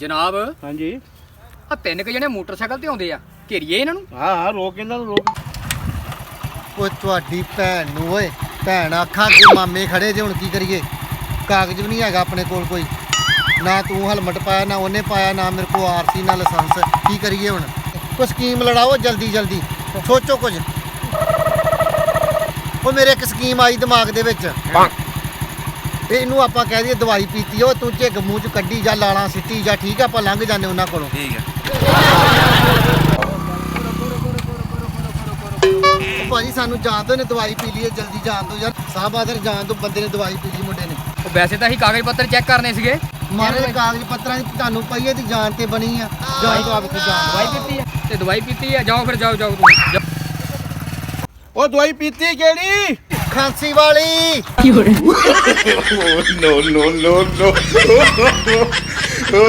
ਜਨਾਬ ਹਾਂਜੀ। ਆ ਤਿੰਨ ਕੁ ਜਣੇ ਮੋਟਰਸਾਈਕਲ ਤੇ ਆਉਂਦੇ ਆ। ਘੇਰੀਏ ਇਹਨਾਂ ਨੂੰ। ਹਾਂ ਹਾਂ ਰੋਕ ਇਹਨਾਂ ਨੂੰ ਰੋਕ। ਉਹ ਤੁਹਾਡੀ ਭੈਣ ਨੂੰ ਓਏ। ਭੈਣ ਆਖਾਂ ਕਿ ਮਾਮੇ ਖੜੇ ਜੇ ਹੁਣ ਕੀ ਕਰੀਏ? ਕਾਗਜ਼ ਵੀ ਨਹੀਂ ਹੈਗਾ ਆਪਣੇ ਕੋਲ ਕੋਈ। ਨਾ ਤੂੰ ਹੈਲਮਟ ਪਾਇਆ ਨਾ ਉਹਨੇ ਪਾਇਆ ਨਾ ਮੇਰੇ ਕੋਲ ਆਰਸੀ ਨਾ ਲਾਇਸੈਂਸ। ਕੀ ਕਰੀਏ ਹੁਣ? ਕੋਈ ਸਕੀਮ ਲੜਾਓ ਜਲਦੀ ਜਲਦੀ। ਸੋਚੋ ਕੁਝ। ਉਹ ਮੇਰੇ ਇੱਕ ਸਕੀਮ ਆਈ ਦਿਮਾਗ ਦੇ ਵਿੱਚ। ਤੇ ਇਹਨੂੰ ਆਪਾਂ ਕਹਿ ਦਈਏ ਦਵਾਈ ਪੀਤੀ ਉਹ ਤੂੰ ਝਿੱਗ ਮੂੰਹ ਚ ਕੱਢੀ ਜਾਂ ਲਾਲਾਂ ਸਿੱਟੀ ਜਾਂ ਠੀਕ ਆ ਆਪਾਂ ਲੰਘ ਜਾਂਦੇ ਉਹਨਾਂ ਕੋਲੋਂ। ਠੀਕ ਹੈ ਭਾਜੀ ਸਾਨੂੰ ਜਾਣ ਦੋ ਨੇ ਦਵਾਈ ਪੀ ਲਈਏ ਜਲਦੀ ਜਾਣ ਦੋ ਯਾਰ। ਸਾਹਿਬ ਆਦਰ ਜਾਣ ਦੋ ਬੰਦੇ ਨੇ ਦਵਾਈ ਪੀ ਲਈ ਮੁੰਡੇ ਨੇ। ਉਹ ਵੈਸੇ ਤਾਂ ਅਸੀਂ ਕਾਗਜ਼ ਪੱਤਰ ਚੈੱਕ ਕਰਨੇ ਸੀਗੇ। ਮਾਰੇ ਕਾਗਜ਼ ਪੱਤਰਾਂ ਦੀ ਤੁਹਾਨੂੰ ਪਈਏ ਦੀ ਜਾਨ ਤੇ ਬਣੀ ਆ। ਜਾਣ ਤੋਂ ਆਪ ਜਾਣ ਦਵਾਈ ਪੀਤੀ ਆ। ਤੇ ਦਵਾਈ ਪੀਤੀ ਆ ਜਾਓ ਫਿਰ ਜਾਓ ਜਾਓ। ਉਹ ਦਵਾਈ ਪੀਤੀ ਕਿਹੜੀ? ਖਾਂਸੀ ਵਾਲੀ no no no no